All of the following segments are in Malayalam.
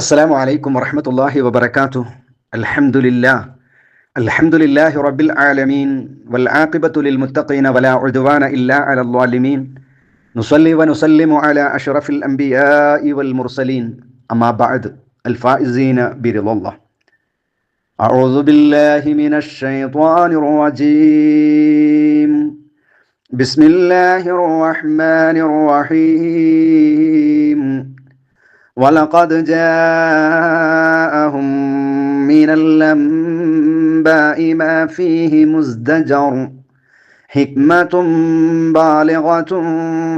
السلام عليكم ورحمة الله وبركاته. الحمد لله. الحمد لله رب العالمين والعاقبة للمتقين ولا عدوان إلا على الظالمين. نصلي ونسلم على أشرف الأنبياء والمرسلين. أما بعد الفائزين برضا الله. أعوذ بالله من الشيطان الرجيم. بسم الله الرحمن الرحيم. ولقد جاءهم من الأنباء ما فيه مزدجر حكمة بالغة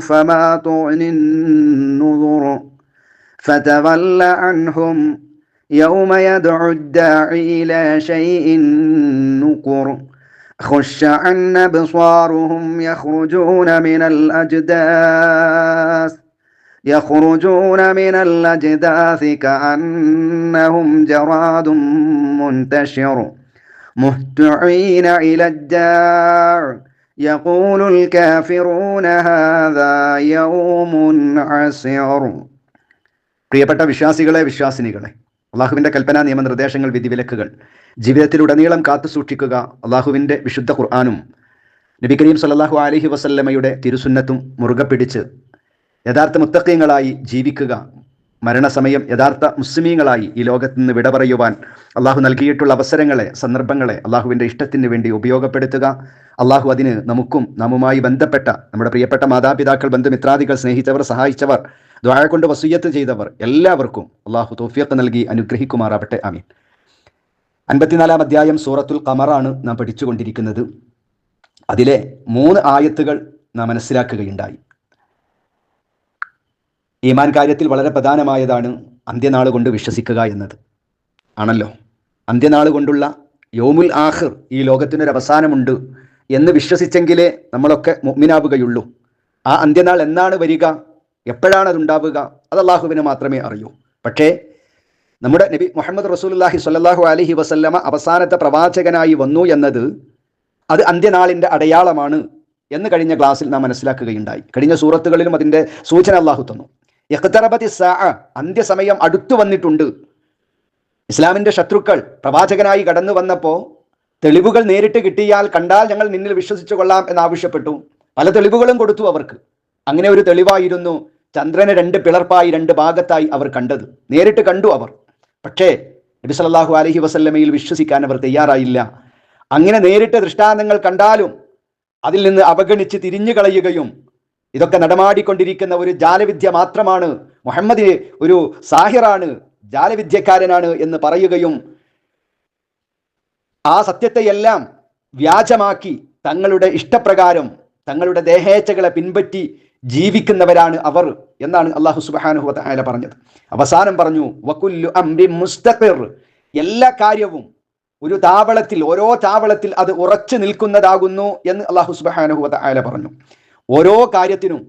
فما تغني النذر فتول عنهم يوم يدعو الداعي إلى شيء نكر خش عن أبصارهم يخرجون من الأجداث يخرجون من الأجداث كأنهم جراد منتشر مهتعين إلى الداع يقول الكافرون هذا يوم عسير പ്രിയപ്പെട്ട വിശ്വാസികളെ വിശ്വാസിനികളെ അള്ളാഹുവിൻ്റെ കൽപ്പനാ നിയമനിർദ്ദേശങ്ങൾ വിധിവിലക്കുകൾ ജീവിതത്തിലുടനീളം കാത്തു സൂക്ഷിക്കുക അള്ളാഹുവിൻ്റെ വിശുദ്ധ ഖുർആാനും നബി കരീം സല്ലാഹു അലഹി വസല്ലമയുടെ തിരുസുന്നത്തും മുറുകെ പിടിച്ച് യഥാർത്ഥ മുത്തക്കയങ്ങളായി ജീവിക്കുക. മരണസമയം യഥാർത്ഥ മുസ്ലിമീങ്ങളായി ഈ ലോകത്ത് നിന്ന് വിട പറയുവാൻ അള്ളാഹു നൽകിയിട്ടുള്ള അവസരങ്ങളെ സന്ദർഭങ്ങളെ അള്ളാഹുവിന്റെ ഇഷ്ടത്തിന് വേണ്ടി ഉപയോഗപ്പെടുത്തുക. അള്ളാഹു അതിന് നമുക്കും നമ്മുമായി ബന്ധപ്പെട്ട നമ്മുടെ പ്രിയപ്പെട്ട മാതാപിതാക്കൾ ബന്ധുമിത്രാദികൾ സ്നേഹിച്ചവർ സഹായിച്ചവർ ദ്വാഴ കൊണ്ട് വസൂയത്ത് ചെയ്തവർ എല്ലാവർക്കും അള്ളാഹു തോഫിയത്ത് നൽകി അനുഗ്രഹിക്കുമാറാവട്ടെ. ആമീൻ. അൻപത്തിനാലാം അധ്യായം സൂറത്തുൽ കമറാണ് നാം പഠിച്ചുകൊണ്ടിരിക്കുന്നത്. അതിലെ മൂന്ന് ആയത്തുകൾ നാം മനസ്സിലാക്കുകയുണ്ടായി. ഈമാൻ കാര്യത്തിൽ വളരെ പ്രധാനമായതാണ് അന്ത്യനാൾ കൊണ്ട് വിശ്വസിക്കുക എന്നത്. ആണല്ലോ? അന്ത്യനാൾ കൊണ്ടുള്ള യോമുൽ ആഹിർ ഈ ലോകത്തിനൊരു അവസാനമുണ്ട് എന്ന് വിശ്വസിച്ചെങ്കിലേ നമ്മളൊക്കെ മുഗ്മിനാവുകയുള്ളൂ ആ അന്ത്യനാൾ എന്നാണ് വരിക? എപ്പോഴാണ് അതുണ്ടാവുക? അത് അള്ളാഹുവിന് മാത്രമേ അറിയൂ. പക്ഷേ നമ്മുടെ നബി മുഹമ്മദ് റസൂലുല്ലാഹി സ്വല്ലല്ലാഹു അലഹി വസല്ലമ അവസാനത്തെ പ്രവാചകനായി വന്നു എന്നത് അത് അന്ത്യനാളിന്റെ അടയാളമാണ് എന്ന് കഴിഞ്ഞ ക്ലാസ്സിൽ നാം മനസ്സിലാക്കുകയുണ്ടായി. കഴിഞ്ഞ സൂറത്തുകളിലും അതിന്റെ സൂചന അള്ളാഹു തന്നു. യഖ്തറബതി സാ അന്ത്യസമയം അടുത്തു വന്നിട്ടുണ്ട്. ഇസ്ലാമിന്റെ ശത്രുക്കൾ പ്രവാചകനായി കടന്നു വന്നപ്പോൾ തെളിവുകൾ നേരിട്ട് കിട്ടിയാൽ കണ്ടാൽ ഞങ്ങൾ നിന്നിൽ വിശ്വസിച്ചു കൊള്ളാം എന്നാവശ്യപ്പെട്ടു പല തെളിവുകളും കൊടുത്തു അവർക്ക്. അങ്ങനെ ഒരു തെളിവായിരുന്നു ചന്ദ്രനെ രണ്ട് പിളർപ്പായി രണ്ട് ഭാഗത്തായി അവർ കണ്ടത്. നേരിട്ട് കണ്ടു അവർ. പക്ഷേ നബി സല്ലാഹു അലഹി വസല്ലമയിൽ വിശ്വസിക്കാൻ അവർ തയ്യാറായില്ല. അങ്ങനെ നേരിട്ട് ദൃഷ്ടാന്തങ്ങൾ കണ്ടാലും അതിൽ നിന്ന് അവഗണിച്ച് തിരിഞ്ഞു കളയുകയും ഇതൊക്കെ നടമാടിക്കൊണ്ടിരിക്കുന്ന ഒരു ജാലവിദ്യ മാത്രമാണ്. മുഹമ്മദ് ഒരു സാഹിറാണ് ജാലവിദ്യക്കാരനാണ് എന്ന് പറയുകയും ആ സത്യത്തെയെല്ലാം വ്യാജമാക്കി തങ്ങളുടെ ഇഷ്ടപ്രകാരം തങ്ങളുടെ ദേഹേച്ഛകളെ പിൻപറ്റി ജീവിക്കുന്നവരാണ് അവർ എന്നാണ് അള്ളാഹു സുബാനുഹു താല പറഞ്ഞത്. അവസാനം പറഞ്ഞു വക്കുല്ലു അംരി മുസ്തഖിർ. എല്ലാ കാര്യവും ഒരു താവളത്തിൽ ഓരോ താവളത്തിൽ അത് ഉറച്ചു നിൽക്കുന്നതാകുന്നു എന്ന് അള്ളാഹു സുബാനുഹു താല പറഞ്ഞു. ഓരോ കാര്യത്തിനും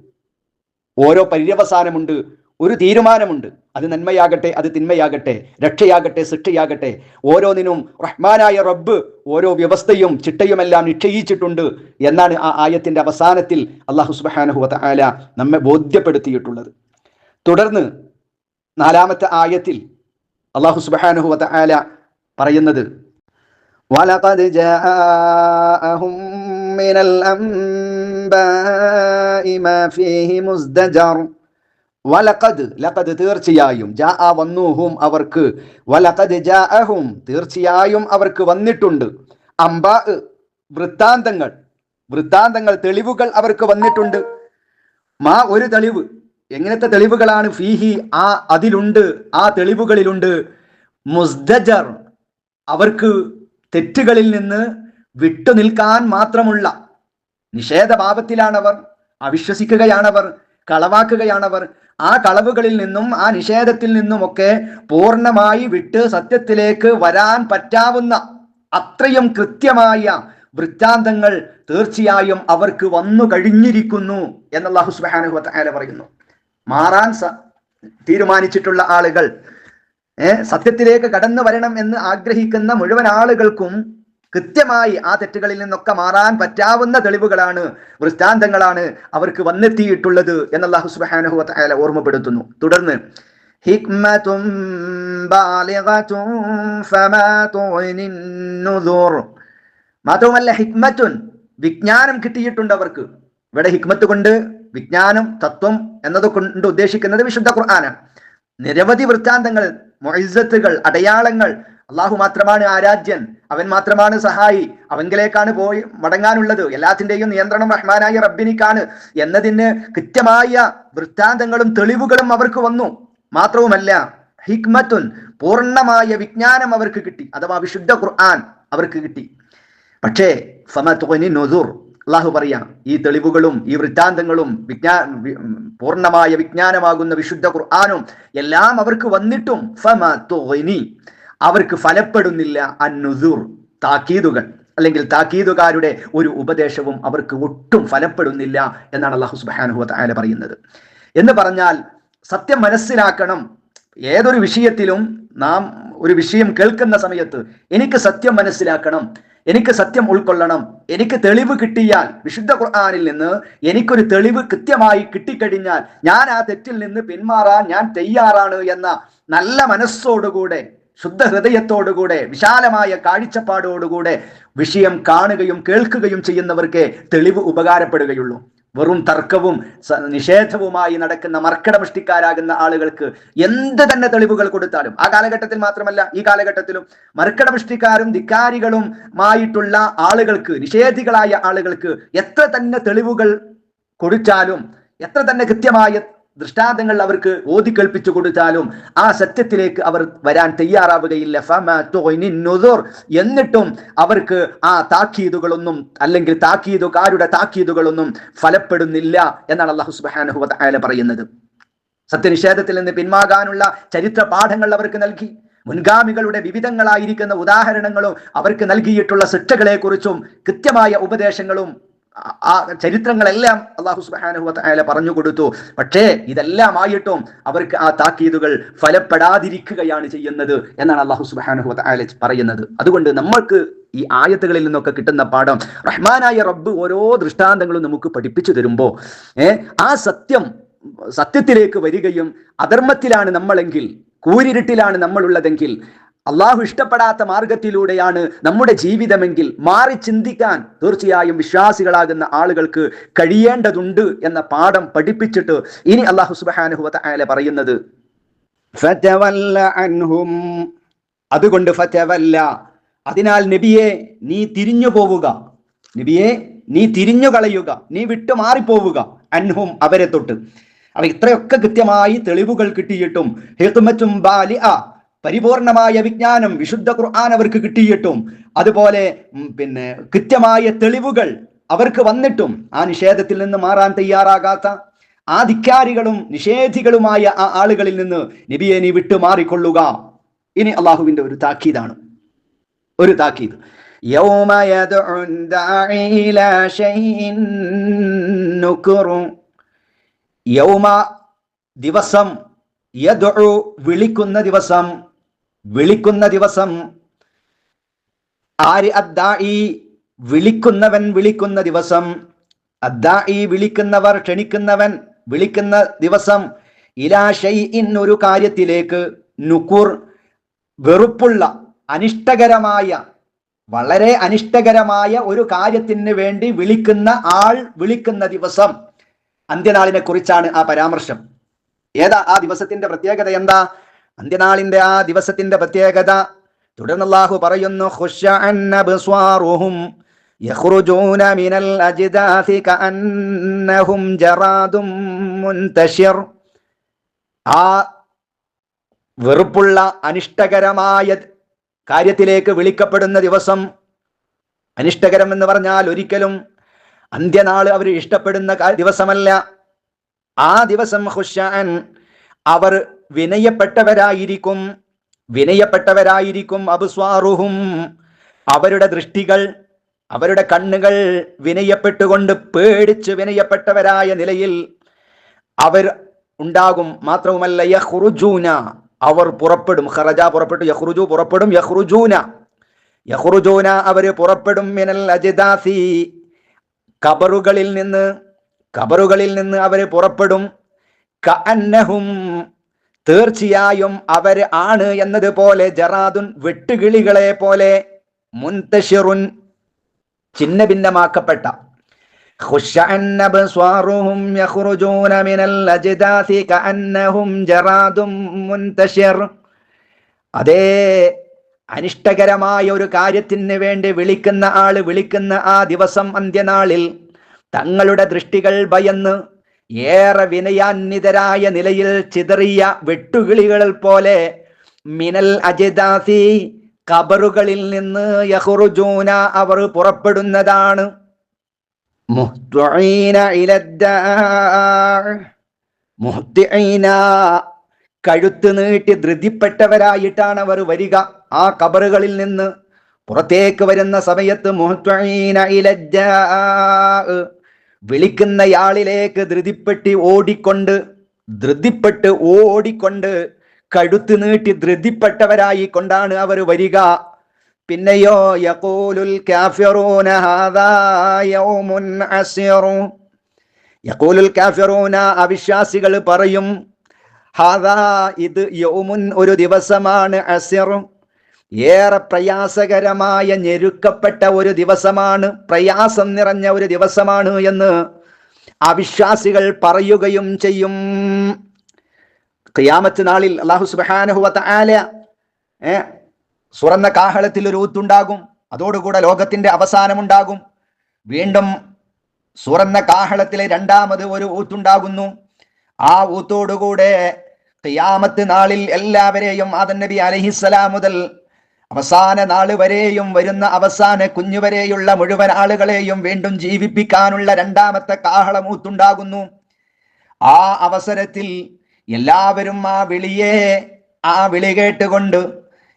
ഓരോ പര്യവസാനമുണ്ട് ഒരു തീരുമാനമുണ്ട്. അത് നന്മയാകട്ടെ അത് തിന്മയാകട്ടെ രക്ഷയാകട്ടെ സൃഷ്ടിയാകട്ടെ. ഓരോന്നിനും റഹ്മാനായ റബ്ബ് ഓരോ വ്യവസ്ഥയും ചിട്ടയുമെല്ലാം നിശ്ചയിച്ചിട്ടുണ്ട് എന്നാണ് ആ ആയത്തിന്റെ അവസാനത്തിൽ അള്ളാഹു സുബാനഹുവത ആല നമ്മെ ബോധ്യപ്പെടുത്തിയിട്ടുള്ളത്. തുടർന്ന് നാലാമത്തെ ആയത്തിൽ അള്ളാഹു സുബാനഹുവത ആല പറയുന്നത് മിനൽ الأنباء ما فيه مزدجر വലക്കത് ലക്കത് തീർച്ചയായും ജാ ആ വന്നുഹും അവർക്ക് വലക്കത് ജാ അഹും തീർച്ചയായും അവർക്ക് വന്നിട്ടുണ്ട് അമ്പ വൃത്താന്തങ്ങൾ വൃത്താന്തങ്ങൾ തെളിവുകൾ അവർക്ക് വന്നിട്ടുണ്ട് മാ ഒരു തെളിവ് എങ്ങനത്തെ തെളിവുകളാണ് ഫീഹി ആ അതിലുണ്ട് ആ തെളിവുകളിലുണ്ട് മുസ്ദജർ അവർക്ക് തെറ്റുകളിൽ നിന്ന് വിട്ടുനിൽക്കാൻ മാത്രമുള്ള നിഷേധഭാവത്തിലാണവർ അവിശ്വസിക്കുകയാണവർ കളവാക്കുകയാണവർ. ആ കളവുകളിൽ നിന്നും ആ നിഷേധത്തിൽ നിന്നുമൊക്കെ പൂർണമായി വിട്ട് സത്യത്തിലേക്ക് വരാൻ പറ്റാവുന്ന അത്രയും കൃത്യമായ വൃത്താന്തങ്ങൾ തീർച്ചയായും അവർക്ക് വന്നു കഴിഞ്ഞിരിക്കുന്നു എന്ന് അള്ളാഹു സുബാനുഹു താല പറയുന്നു. മാറാൻ തീരുമാനിച്ചിട്ടുള്ള ആളുകൾ സത്യത്തിലേക്ക് കടന്നു വരണം എന്ന് ആഗ്രഹിക്കുന്ന മുഴുവൻ ആളുകൾക്കും കൃത്യമായി ആ തെറ്റുകളിൽ നിന്നൊക്കെ മാറാൻ പറ്റാവുന്ന തെളിവുകളാണ് വൃത്താന്തങ്ങളാണ് അവർക്ക് വന്നെത്തിയിട്ടുള്ളത് എന്നല്ലാഹു സുബാനഹു വത്തല ഓർമ്മപ്പെടുത്തുന്നു. തുടർന്ന് മാത്രവുമല്ല ഹിക്മത്തുൻ വിജ്ഞാനം കിട്ടിയിട്ടുണ്ട് അവർക്ക്. ഇവിടെ ഹിക്മത്ത് കൊണ്ട് വിജ്ഞാനം തത്വം എന്നത് കൊണ്ട് ഉദ്ദേശിക്കുന്നത് വിശുദ്ധ ഖുർആനാണ്. നിരവധി വൃത്താന്തങ്ങൾ മൊയ്സത്തുകൾ അടയാളങ്ങൾ അള്ളാഹു മാത്രമാണ് ആരാധ്യൻ. അവൻ മാത്രമാണ് സഹായി. അവങ്കിലേക്കാണ് പോയി മടങ്ങാനുള്ളത്. എല്ലാത്തിന്റെയും നിയന്ത്രണം റഹ്മാനായ റബ്ബിനിക്കാണ്. എന്നതിന് കൃത്യമായ വൃത്താന്തങ്ങളും തെളിവുകളും അവർക്ക് വന്നു. മാത്രവുമല്ല ഹിക്മത്തുൻ പൂർണമായ വിജ്ഞാനം അവർക്ക് കിട്ടി. അഥവാ വിശുദ്ധ ഖുർആൻ അവർക്ക് കിട്ടി. പക്ഷേ ഫമത്വനി നൊസൂർ അള്ളാഹു പറയാം ഈ തെളിവുകളും ഈ വൃത്താന്തങ്ങളും വിജ്ഞാ പൂർണമായ വിജ്ഞാനമാകുന്ന വിശുദ്ധ ഖുർആാനും എല്ലാം അവർക്ക് വന്നിട്ടും ഫമത്വനി അവർക്ക് ഫലപ്പെടുന്നില്ല അന്നുസൂർ താക്കീതുകൾ. അല്ലെങ്കിൽ താക്കീതുകാരുടെ ഒരു ഉപദേശവും അവർക്ക് ഒട്ടും ഫലപ്പെടുന്നില്ല എന്നാണ് അള്ളാഹു സുബാനുഹു താല പറയുന്നത്. എന്ന് പറഞ്ഞാൽ സത്യം മനസ്സിലാക്കണം. ഏതൊരു വിഷയത്തിലും നാം ഒരു വിഷയം കേൾക്കുന്ന സമയത്ത് എനിക്ക് സത്യം മനസ്സിലാക്കണം എനിക്ക് സത്യം ഉൾക്കൊള്ളണം എനിക്ക് തെളിവ് കിട്ടിയാൽ വിശുദ്ധ ഖുർആാനിൽ നിന്ന് എനിക്കൊരു തെളിവ് കൃത്യമായി കിട്ടിക്കഴിഞ്ഞാൽ ഞാൻ ആ തെറ്റിൽ നിന്ന് പിന്മാറാൻ ഞാൻ തയ്യാറാണ് എന്ന നല്ല മനസ്സോടുകൂടെ ശുദ്ധ ഹൃദയത്തോടുകൂടെ വിശാലമായ കാഴ്ചപ്പാടോടുകൂടെ വിഷയം കാണുകയും കേൾക്കുകയും ചെയ്യുന്നവർക്ക് തെളിവ് ഉപകാരപ്പെടുകയുള്ളൂ. വെറും തർക്കവും നിഷേധവുമായി നടക്കുന്ന മർക്കടമുഷ്ടിക്കാരാകുന്ന ആളുകൾക്ക് എന്ത് തന്നെ തെളിവുകൾ കൊടുത്താലും ആ കാലഘട്ടത്തിൽ മാത്രമല്ല ഈ കാലഘട്ടത്തിലും മർക്കടമുഷ്ടിക്കാരും ധിക്കാരികളുമായിട്ടുള്ള ആളുകൾക്ക് നിഷേധികളായ ആളുകൾക്ക് എത്ര തന്നെ തെളിവുകൾ കൊടുത്താലും എത്ര തന്നെ കൃത്യമായ ദൃഷ്ടാന്തങ്ങൾ അവർക്ക് ഓതിക്കേൽപ്പിച്ചു കൊടുത്താലും ആ സത്യത്തിലേക്ക് അവർ വരാൻ തയ്യാറാവുകയില്ല. എന്നിട്ടും അവർക്ക് ആ താക്കീതുകളൊന്നും അല്ലെങ്കിൽ താക്കീതുകാരുടെ താക്കീതുകളൊന്നും ഫലപ്പെടുന്നില്ല എന്നാണ് അള്ളാഹു സുബ്ഹാനഹു വ പറയുന്നത്. സത്യനിഷേധത്തിൽ നിന്ന് പിന്മാകാനുള്ള ചരിത്ര പാഠങ്ങൾ അവർക്ക് നൽകി. മുൻഗാമികളുടെ വിവിധങ്ങളായിരിക്കുന്ന ഉദാഹരണങ്ങളും അവർക്ക് നൽകിയിട്ടുള്ള ശിക്ഷകളെ കുറിച്ചും കൃത്യമായ ഉപദേശങ്ങളും ആ- ചരിത്രങ്ങളെല്ലാം അള്ളാഹു സുബ്ഹാനഹു വ തആല പറഞ്ഞു കൊടുത്തു. പക്ഷേ ഇതെല്ലാം ആയിട്ടും അവർക്ക് ആ താക്കീതുകൾ ഫലപ്പെടാതിരിക്കുകയാണ് ചെയ്യുന്നത് എന്നാണ് അള്ളാഹു സുബ്ഹാനഹു വ തആല പറയുന്നത്. അതുകൊണ്ട് നമ്മൾക്ക് ഈ ആയത്തുകളിൽ നിന്നൊക്കെ കിട്ടുന്ന പാഠം റഹ്മാനായ റബ്ബ് ഓരോ ദൃഷ്ടാന്തങ്ങളും നമുക്ക് പഠിപ്പിച്ചു തരുമ്പോൾ ഏഹ് ആ സത്യം സത്യത്തിലേക്ക് വരികയും അധർമ്മത്തിലാണ് നമ്മളെങ്കിൽ കൂരിരുട്ടിലാണ് നമ്മളുള്ളതെങ്കിൽ അള്ളാഹു ഇഷ്ടപ്പെടാത്ത മാർഗത്തിലൂടെയാണ് നമ്മുടെ ജീവിതമെങ്കിൽ മാറി ചിന്തിക്കാൻ തീർച്ചയായും വിശ്വാസികളാകുന്ന ആളുകൾക്ക് കഴിയേണ്ടതുണ്ട് എന്ന പാഠം പഠിപ്പിച്ചിട്ട് ഇനി അള്ളാഹു സുബാനുഹു ആല പറയുന്നത്. അതുകൊണ്ട് ഫതവല്ല. അതിനാൽ നബിയെ നീ തിരിഞ്ഞു പോവുക. നബിയെ നീ തിരിഞ്ഞു കളയുക. നീ വിട്ടു മാറിപ്പോവുക. അൻഹും അവരെ തൊട്ട്. അവ ഇത്രയൊക്കെ കൃത്യമായി തെളിവുകൾ കിട്ടിയിട്ടും ഹിക്മത്തും ബാലി ആ പരിപൂർണമായ വിജ്ഞാനം വിശുദ്ധ ഖുർആൻ അവർക്ക് കിട്ടിയിട്ടും അതുപോലെ പിന്നെ കൃത്യമായ തെളിവുകൾ അവർക്ക് വന്നിട്ടും ആ നിഷേധത്തിൽ നിന്ന് മാറാൻ തയ്യാറാകാത്ത ആ ധിക്കാരികളും നിഷേധികളുമായ ആ ആളുകളിൽ നിന്ന് നബിയെ നീ വിട്ടുമാറിക്കൊള്ളുക. ഇനി അള്ളാഹുവിന്റെ ഒരു താക്കീതാണ്. ഒരു താക്കീത്. യൗമ ദിവസം വിളിക്കുന്ന ദിവസം വിളിക്കുന്ന ദിവസം ആര് അദ്ദായി വിളിക്കുന്നവൻ വിളിക്കുന്ന ദിവസം അദ്ദായി വിളിക്കുന്നവർ ക്ഷണിക്കുന്നവൻ വിളിക്കുന്ന ദിവസം ഇലാശൈ ഒരു കാര്യത്തിലേക്ക് നുക്കൂർ വെറുപ്പുള്ള അനിഷ്ടകരമായ വളരെ അനിഷ്ടകരമായ ഒരു കാര്യത്തിന് വേണ്ടി വിളിക്കുന്ന ആൾ വിളിക്കുന്ന ദിവസം. അന്ത്യനാളിനെ കുറിച്ചാണ് ആ പരാമർശം. ഏതാ ആ ദിവസത്തിന്റെ പ്രത്യേകത എന്താ? അന്ത്യനാളിന്റെ ആ ദിവസത്തിന്റെ പ്രത്യേകത. തുടർന്ന് അള്ളാഹു പറയുന്നു "ഖുശ്ശഅൻ അബ്സ്വാറുഹും യഖ്റുജൂന മിനൽ അജ്ദാഥി കഅന്നഹും ജറാദും മുൻതശിർ ആ വെറുപ്പുള്ള അനിഷ്ടകരമായ കാര്യത്തിലേക്ക് വിളിക്കപ്പെടുന്ന ദിവസം അനിഷ്ടകരം എന്ന് പറഞ്ഞാൽ ഒരിക്കലും അന്ത്യനാൾ അവർ ഇഷ്ടപ്പെടുന്ന ദിവസമല്ല. ആ ദിവസം ഹുഷാൻ അവർ വിനയപ്പെട്ടവരായിരിക്കും. വിനയപ്പെട്ടവരായിരിക്കും അബുസ്വാറുഹും. അവരുടെ ദൃഷ്ടികൾ അവരുടെ കണ്ണുകൾ വിനയപ്പെട്ടുകൊണ്ട് പേടിച്ച് വിനയപ്പെട്ടവരായ നിലയിൽ അവർ ഉണ്ടാകും. മാത്രവുമല്ല യഹ്റുജൂന അവർ പുറപ്പെടും. ഖറജ പുറപ്പെട്ടു യഹ്റുജു പുറപ്പെടും യഹ്റുജൂന. യഹ്റുജൂന അവർ പുറപ്പെടും. മിനൽ അജിദാസി കബറുകളിൽ നിന്ന് കബറുകളിൽ നിന്ന് അവർ പുറപ്പെടും. കഅന്നഹും തീർച്ചയായും അവർ ആണ് എന്നതുപോലെ ജറാദുൻ വെട്ടുകിളികളെ പോലെ മുൻതഷിറുൻ ചിന്ന ഭിന്നമാക്കപ്പെട്ട അതേ അനിഷ്ടകരമായ ഒരു കാര്യത്തിന് വേണ്ടി വിളിക്കുന്ന ആൾ വിളിക്കുന്ന ആ ദിവസം അന്ത്യനാളിൽ തങ്ങളുടെ ദൃഷ്ടികൾ ഭയന്ന് ഏറെ വിനയാന്വിതരായ നിലയിൽ ചിതറിയ വെട്ടുകിളികൾ പോലെ മിനൽ അജിദാസി കബറുകളിൽ നിന്ന് യഹുറുജൂന അവർ പുറപ്പെടുന്നതാണ്. കഴുത്ത് നീട്ടി ധൃതിപ്പെട്ടവരായിട്ടാണ് അവർ വരിക. ആ കബറുകളിൽ നിന്ന് പുറത്തേക്ക് വരുന്ന സമയത്ത് മുഹത്വീന ഇലദ്ദാ വിളിക്കുന്നയാളിലേക്ക് ധൃതിപ്പെട്ട് ഓടിക്കൊണ്ട് ധൃതിപ്പെട്ട് ഓടിക്കൊണ്ട് കഴുത്ത് നീട്ടി ധൃതിപ്പെട്ടവരായി കൊണ്ടാണ് അവർ വരിക. പിന്നെയോ യഖൂലുൽ കാഫിറൂന ഹാദാ യൗമുൻ യഖൂലുൽ കാഫിറൂന അവിശ്വാസികൾ പറയും ഹാദാ ഇത് യൗമുൻ ഒരു ദിവസമാണ് അസിറു. ഏറെ പ്രയാസകരമായ ഞെരുക്കപ്പെട്ട ഒരു ദിവസമാണ് പ്രയാസം നിറഞ്ഞ ഒരു ദിവസമാണ് എന്ന് അവിശ്വാസികൾ പറയുകയും ചെയ്യും. ക്രിയാമത്ത് നാളിൽ അള്ളാഹു സുബ്ഹാനഹു ആല ഏ സുറന്ന കാഹളത്തിൽ ഒരു ഊത്തുണ്ടാകും അതോടുകൂടെ ലോകത്തിന്റെ അവസാനമുണ്ടാകും. വീണ്ടും സുറന്ന കാഹളത്തിലെ രണ്ടാമത് ഒരു ഊത്തുണ്ടാകുന്നു. ആ ഊത്തോടുകൂടെ ക്യാമത്ത് നാളിൽ എല്ലാവരെയും ആദൻ നബി അലഹിസ്സലാം മുതൽ അവസാന നാൾ വരെയും വരുന്ന അവസാന കുഞ്ഞുവരെയുള്ള മുഴുവൻ ആളുകളെയും വീണ്ടും ജീവിപ്പിക്കാനുള്ള രണ്ടാമത്തെ കാഹളമൂത്തുണ്ടാകുന്നു. ആ അവസരത്തിൽ എല്ലാവരും ആ വിളിയെ ആ വിളി കേട്ടുകൊണ്ട്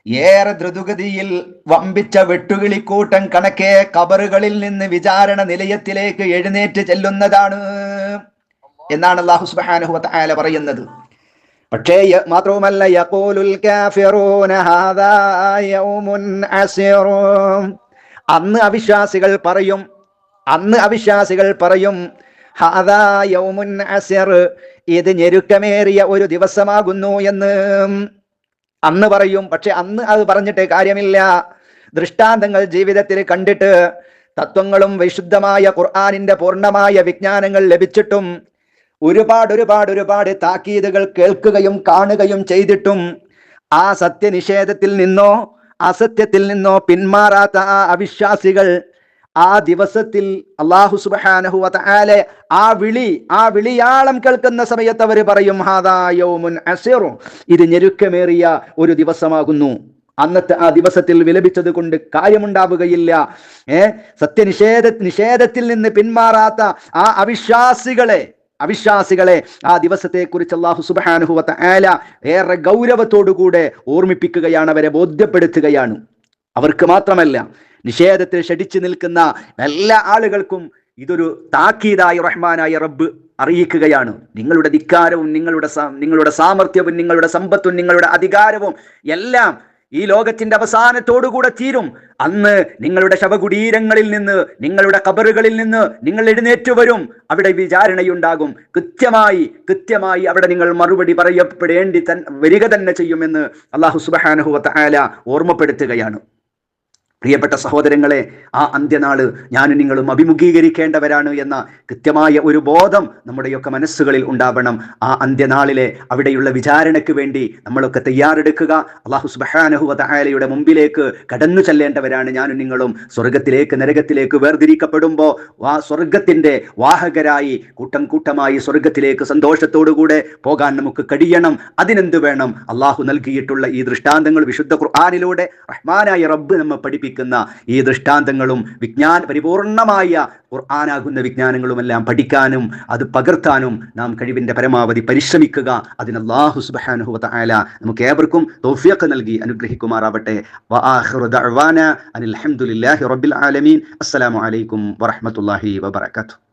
ഏറെ ദ്രുതഗതിയിൽ വമ്പിച്ച വെട്ടുകിളിക്കൂട്ടം കണക്കെ കബറുകളിൽ നിന്ന് വിചാരണ നിലയത്തിലേക്ക് എഴുന്നേറ്റ് ചെല്ലുന്നതാണ് എന്നാണ് അള്ളാഹു സുബ്ഹാനഹു വ പറയുന്നത്. പക്ഷേ മാത്രവുമല്ല യഖൂലുൽ കാഫിറൂന ഹാദാ യൗമുൻ അന്ന് അവിശ്വാസികൾ പറയും അന്ന് അവിശ്വാസികൾ പറയും ഹാദാ യൗമുൻ അസിർ ഇത് ഞെരുക്കമേറിയ ഒരു ദിവസമാകുന്നു എന്ന്. അന്ന് പറയും പക്ഷെ അന്ന് അത് പറഞ്ഞിട്ട് കാര്യമില്ല. ദൃഷ്ടാന്തങ്ങൾ ജീവിതത്തിൽ കണ്ടിട്ട് തത്വങ്ങളും വിശുദ്ധമായ ഖുർആാനിന്റെ പൂർണമായ വിജ്ഞാനങ്ങൾ ലഭിച്ചിട്ടും ഒരുപാട് ഒരുപാട് ഒരുപാട് താക്കീതുകൾ കേൾക്കുകയും കാണുകയും ചെയ്തിട്ടും ആ സത്യനിഷേധത്തിൽ നിന്നോ അസത്യത്തിൽ നിന്നോ പിന്മാറാത്ത ആ അവിശ്വാസികൾ ആ ദിവസത്തിൽ അള്ളാഹു സുബ്ഹാനഹു വ ആ വിളി ആ വിളിയാളം കേൾക്കുന്ന സമയത്ത് അവർ പറയും ഹാദാ യൗമുൻ അസിറു. ഇത് ഞെരുക്കമേറിയ ഒരു ദിവസമാകുന്നു. അന്നത്തെ ആ ദിവസത്തിൽ വിലപിച്ചത് കൊണ്ട് കാര്യമുണ്ടാവുകയില്ല. ഏ? സത്യനിഷേധ നിഷേധത്തിൽ നിന്ന് പിന്മാറാത്ത ആ അവിശ്വാസികളെ അവിശ്വാസികളെ ആ ദിവസത്തെ കുറിച്ച് അള്ളാഹു സുബ്ഹാനഹു ആല ഏറെ ഗൗരവത്തോടുകൂടെ ഓർമ്മിപ്പിക്കുകയാണ് അവരെ ബോധ്യപ്പെടുത്തുകയാണ്. അവർക്ക് മാത്രമല്ല നിഷേധത്തിൽ ഷടിച്ചു നിൽക്കുന്ന എല്ലാ ആളുകൾക്കും ഇതൊരു താക്കീതായി റഹ്മാനായ റബ്ബ് അറിയിക്കുകയാണ്. നിങ്ങളുടെ ധിക്കാരവും നിങ്ങളുടെ നിങ്ങളുടെ സാമർഥ്യവും നിങ്ങളുടെ സമ്പത്തും നിങ്ങളുടെ അധികാരവും എല്ലാം ഈ ലോകത്തിന്റെ അവസാനത്തോടുകൂടെ തീരും. അന്ന് നിങ്ങളുടെ ശവകുടീരങ്ങളിൽ നിന്ന് നിങ്ങളുടെ കബറുകളിൽ നിന്ന് നിങ്ങൾ എഴുന്നേറ്റ് വരും. അവിടെ വിചാരണയുണ്ടാകും. കൃത്യമായി കൃത്യമായി അവിടെ നിങ്ങൾ മറുപടി പറയപ്പെടേണ്ടി തൻ വരിക തന്നെ ചെയ്യുമെന്ന് അള്ളാഹു സുബ്ഹാനഹു വ തആല ഓർമ്മപ്പെടുത്തുകയാണ്. പ്രിയപ്പെട്ട സഹോദരങ്ങളെ ആ അന്ത്യനാൾ ഞാനും നിങ്ങളും അഭിമുഖീകരിക്കേണ്ടവരാണ് എന്ന കൃത്യമായ ഒരു ബോധം നമ്മുടെയൊക്കെ മനസ്സുകളിൽ ഉണ്ടാവണം. ആ അന്ത്യനാളിലെ അവിടെയുള്ള വിചാരണയ്ക്ക് വേണ്ടി നമ്മളൊക്കെ തയ്യാറെടുക്കുക. അള്ളാഹു സുബ്ഹാനഹു വതആലയുടെ മുമ്പിലേക്ക് കടന്നു ചെല്ലേണ്ടവരാണ് ഞാനും നിങ്ങളും. സ്വർഗത്തിലേക്ക് നരകത്തിലേക്ക് വേർതിരിക്കപ്പെടുമ്പോൾ ആ സ്വർഗത്തിന്റെ വാഹകരായി കൂട്ടം കൂട്ടമായി സ്വർഗത്തിലേക്ക് സന്തോഷത്തോടുകൂടെ പോകാൻ നമുക്ക് കഴിയണം. അതിനെന്ത് വേണം? അള്ളാഹു നൽകിയിട്ടുള്ള ഈ ദൃഷ്ടാന്തങ്ങൾ വിശുദ്ധ ഖുർആാനിലൂടെ റഹ്മാനായ റബ്ബ് നമ്മെ പഠിപ്പിക്കുന്ന ഈ ദൃഷ്ടാന്തങ്ങളും വിജ്ഞാന പരിപൂർണമായ ഖുർആാനാകുന്ന വിജ്ഞാനങ്ങളുമെല്ലാം പഠിക്കാനും അത് പകർത്താനും നാം കഴിവിന്റെ പരമാവധി പരിശ്രമിക്കുക. അതിന് വ തആല നമുക്ക് ഏവർക്കും തൗഫീഖ് നൽകി അനുഗ്രഹിക്കുമാറാവട്ടെ. അനിൽ ഹംദുലില്ലാഹി റബ്ബിൽ ആലമീൻ. വറഹ്മത്തുള്ളാഹി വബറകാതുഹു.